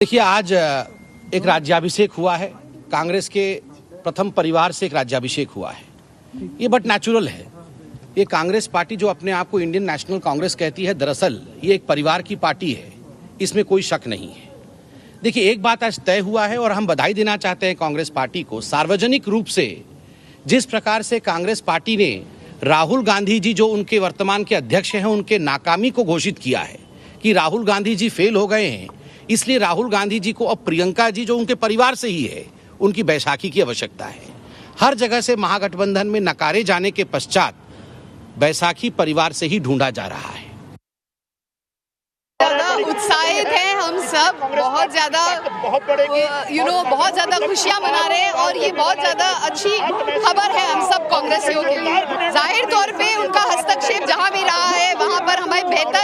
देखिए, आज एक राज्याभिषेक हुआ है। कांग्रेस के प्रथम परिवार से एक राज्याभिषेक हुआ है। ये बट नेचुरल है। ये कांग्रेस पार्टी जो अपने आप को इंडियन नेशनल कांग्रेस कहती है, दरअसल ये एक परिवार की पार्टी है। इसमें कोई शक नहीं है। देखिए, एक बात आज तय हुआ है और हम बधाई देना चाहते हैं कांग्रेस पार्टी को। सार्वजनिक रूप से जिस प्रकार से कांग्रेस पार्टी ने राहुल गांधी जी, जो उनके वर्तमान के अध्यक्ष हैं, उनके नाकामी को घोषित किया है कि राहुल गांधी जी फेल हो गए हैं इसलिए राहुल गांधी जी को अब प्रियंका जी, जो उनके परिवार से ही है, उनकी बैसाखी की आवश्यकता है। हर जगह से महागठबंधन में नकारे जाने के पश्चात बैसाखी परिवार से ही ढूंढा जा रहा है। उत्साहित है हम सब, बहुत ज़्यादा यू नो बहुत ज़्यादा खुशियाँ मना रहे हैं और ये बहुत ज़्यादा अच्छी खबर है हम सब कांग्रेसियों के लिए। ज़ाहिर तौर पे उनका हस्तक्षेप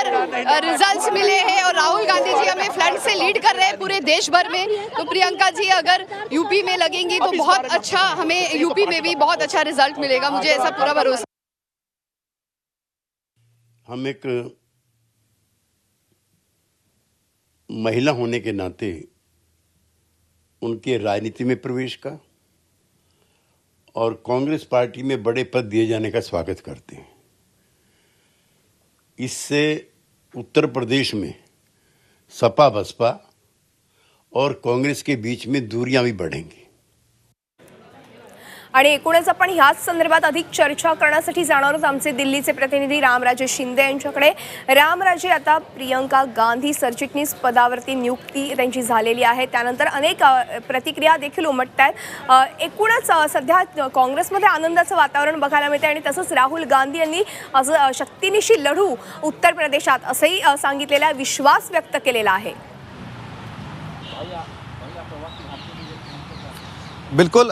बेहतर रिजल्ट्स मिले हैं और राहुल गांधी जी हमें फ्लड से लीड कर रहे हैं पूरे देश भर में। तो प्रियंका जी अगर यूपी में लगेंगी तो बहुत अच्छा हमें यूपी में भी बहुत अच्छा रिज़ल्ट मिलेगा। मुझे ऐसा पूरा भरोसा हम एक महिला होने के नाते उनके राजनीति में प्रवेश का और कांग्रेस पार्टी में बड़े पद दिए जाने का स्वागत करते हैं। इससे उत्तर प्रदेश में सपा बसपा और कांग्रेस के बीच में दूरियां भी बढ़ेंगी। आणि एकूणच आपण ह्याच संदर्भात अधिक चर्चा करण्यासाठी जाणार आहोत आमचे दिल्लीचे प्रतिनिधी रामराजे शिंदे यांच्याकडे. रामराजे आता प्रियंका गांधी सरचिटणीस पदावरती नियुक्ती त्यांची झालेली आहे. त्यानंतर अनेक प्रतिक्रिया देखील उमटत आहेत एकूणच सध्या काँग्रेसमध्ये आनंदाचं वातावरण बघायला मिळते आणि तसंच राहुल गांधी यांनी असं शक्तीनिशी लढू उत्तर प्रदेशात असंही सांगितलेला विश्वास व्यक्त केलेला आहे. बिलकुल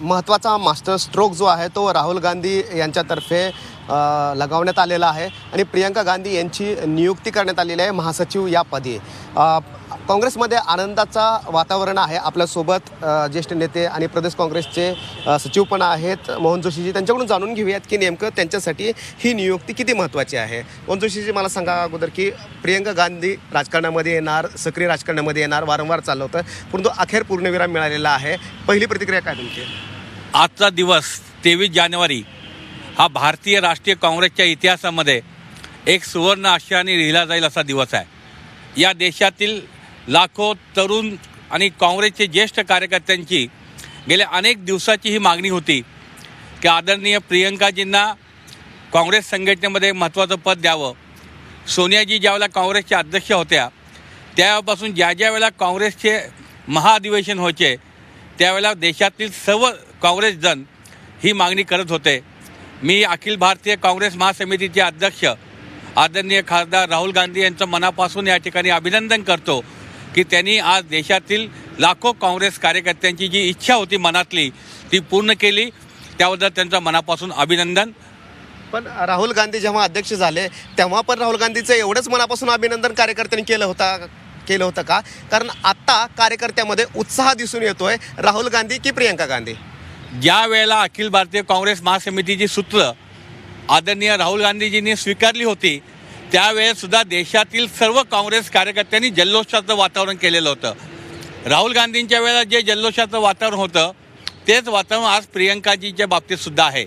महत्त्वाचा मास्टर स्ट्रोक जो आहे तो राहुल गांधी यांच्यातर्फे लगावण्यात आलेला आहे. आणि प्रियंका गांधी यांची नियुक्ती करण्यात आलेली आहे महासचिव या पदी. काँग्रेसमध्ये आनंदाचा वातावरण आहे आपल्यासोबत ज्येष्ठ नेते आणि प्रदेश काँग्रेसचे सचिव पण आहेत. मोहन जोशीजी त्यांच्याकडून जाणून घेऊयात की नेमकं त्यांच्यासाठी ही नियुक्ती किती महत्त्वाची आहे? मोहन जोशीजी मला सांगा अगोदर की प्रियंका गांधी राजकारणामध्ये येणार सक्रिय राजकारणामध्ये येणार वारंवार चाललं होतं. परंतु अखेर पूर्णविराम मिळालेला आहे. पहिली प्रतिक्रिया काय तुमची आजचा दिवस तेवीस जानेवारी हा भारतीय राष्ट्रीय काँग्रेसच्या इतिहासामध्ये एक सुवर्ण आशयाने लिहिला जाईल असा दिवस आहे. या देशातील लाखो तरुण आणि काँग्रेसचे ज्येष्ठ कार्यकर्त्यांची गेल्या अनेक दिवसाची ही मागणी होती की आदरणीय प्रियंकाजींना काँग्रेस संघटनेमध्ये महत्त्वाचं पद द्यावं. सोनियाजी ज्यावेळेला काँग्रेसच्या अध्यक्ष होत्या त्यापासून ज्या ज्या वेळेला काँग्रेसचे महाअधिवेशन व्हायचे त्यावेळेला देशातील सर्व काँग्रेसजण ही मागणी करत होते. मी अखिल भारतीय काँग्रेस महासमितीचे अध्यक्ष आदरणीय खासदार राहुल गांधी यांचं मनापासून या ठिकाणी अभिनंदन करतो. की त्यांनी आज देशातील लाखो काँग्रेस कार्यकर्त्यांची जी इच्छा होती मनातली ती पूर्ण केली. त्याबद्दल त्यांचं मनापासून अभिनंदन. पण राहुल गांधी जेव्हा अध्यक्ष झाले तेव्हा पण राहुल गांधीचं एवढंच मनापासून अभिनंदन कार्यकर्त्यांनी केलं होता केलं होतं का? कारण आता कार्यकर्त्यामध्ये उत्साह दिसून येतोय राहुल गांधी की प्रियंका गांधी? ज्या वेळेला अखिल भारतीय काँग्रेस महासमितीची सूत्र आदरणीय राहुल गांधीजींनी स्वीकारली होती त्यावेळेस सुद्धा देशातील सर्व काँग्रेस कार्यकर्त्यांनी जल्लोषाचं वातावरण केलेलं होतं. राहुल गांधींच्या वेळेला जे जल्लोषाचं वातावरण होतं तेच वातावरण आज प्रियंकाजीच्या बाबतीत सुद्धा आहे.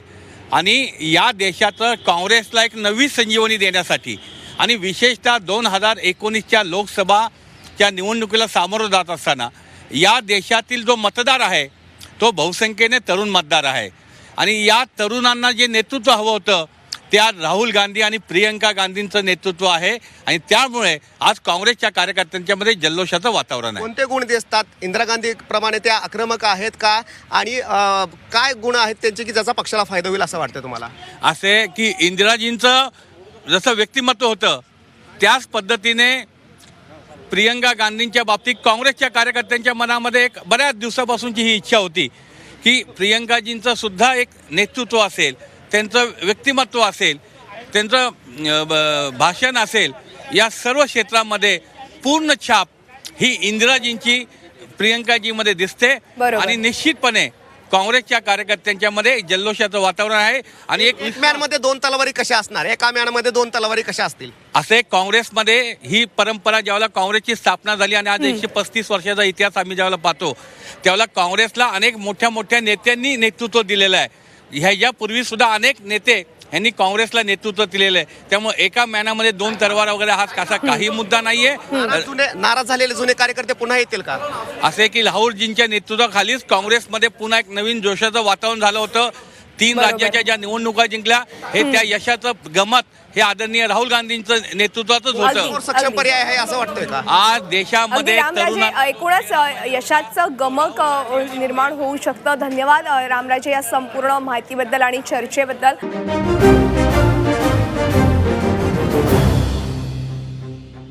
आणि या देशाचं काँग्रेसला एक नवी संजीवनी देण्यासाठी आणि विशेषतः दोन हजार एकोणीसच्या लोकसभाच्या निवडणुकीला सामोरं जात असताना या देशातील जो मतदार आहे तो बहुसंख्येने तरुण मतदार आहे. आणि या तरुणांना जे नेतृत्व हवं होतं त्या राहुल गांधी आणि प्रियंका गांधींचं नेतृत्व आहे. आणि त्यामुळे आज काँग्रेसच्या कार्यकर्त्यांच्यामध्ये जल्लोषाचं वातावरण आहे. कोणते गुण दिसतात? इंदिरा गांधी प्रमाणे त्या आक्रमक आहेत का? आणि काय गुण आहेत त्यांचे की ज्याचा पक्षाला फायदा होईल असं वाटतं तुम्हाला? असे की इंदिराजींचं जसं व्यक्तिमत्व होतं त्याच पद्धतीने प्रियंका गांधींच्या बाबतीत काँग्रेसच्या कार्यकर्त्यांच्या मनामध्ये एक बऱ्याच दिवसापासूनची ही इच्छा होती की प्रियंकाजींचं सुद्धा एक नेतृत्व असेल. त्यांचं व्यक्तिमत्व असेल त्यांचं भाषण असेल या सर्व क्षेत्रामध्ये पूर्ण छाप ही इंदिराजींची प्रियंकाजीमध्ये दिसते. आणि निश्चितपणे काँग्रेसच्या कार्यकर्त्यांच्यामध्ये जल्लोषाचं वातावरण आहे. आणि एक एक मॅनमध्ये दोन तलवारी कशा असणार? एका मॅनमध्ये दोन तलवारी कशा असतील? असे काँग्रेसमध्ये ही परंपरा ज्यावेळेला काँग्रेसची स्थापना झाली आणि आज एकशे पस्तीस वर्षाचा इतिहास आम्ही ज्यावेळेला पाहतो त्यावेळेला काँग्रेसला अनेक मोठ्या मोठ्या नेत्यांनी नेतृत्व दिलेलं आहे. ह्याच्यापूर्वी सुद्धा अनेक नेते यांनी काँग्रेसला नेतृत्व दिलेलं आहे. त्यामुळे एका मॅनामध्ये दोन तरवार वगैरे हा असा काही मुद्दा नाहीये. जुने नाराज झालेले जुने कार्यकर्ते पुन्हा येतील का? असे की लाहोरजींच्या नेतृत्वाखालीच काँग्रेसमध्ये पुन्हा एक नवीन जोशाचं वातावरण झालं होतं. तीन. राज्याच्या ज्या निवडणुका जिंकल्या हे त्या यशाचं गमत हे आदरणीय राहुल गांधींचं नेतृत्वाचंच अगदी. होतं. पर्याय आहे असं वाटतंय का आज देशामध्ये एकूणच यशाचं गमक निर्माण होऊ शकतं धन्यवाद रामराजे या संपूर्ण माहितीबद्दल आणि चर्चेबद्दल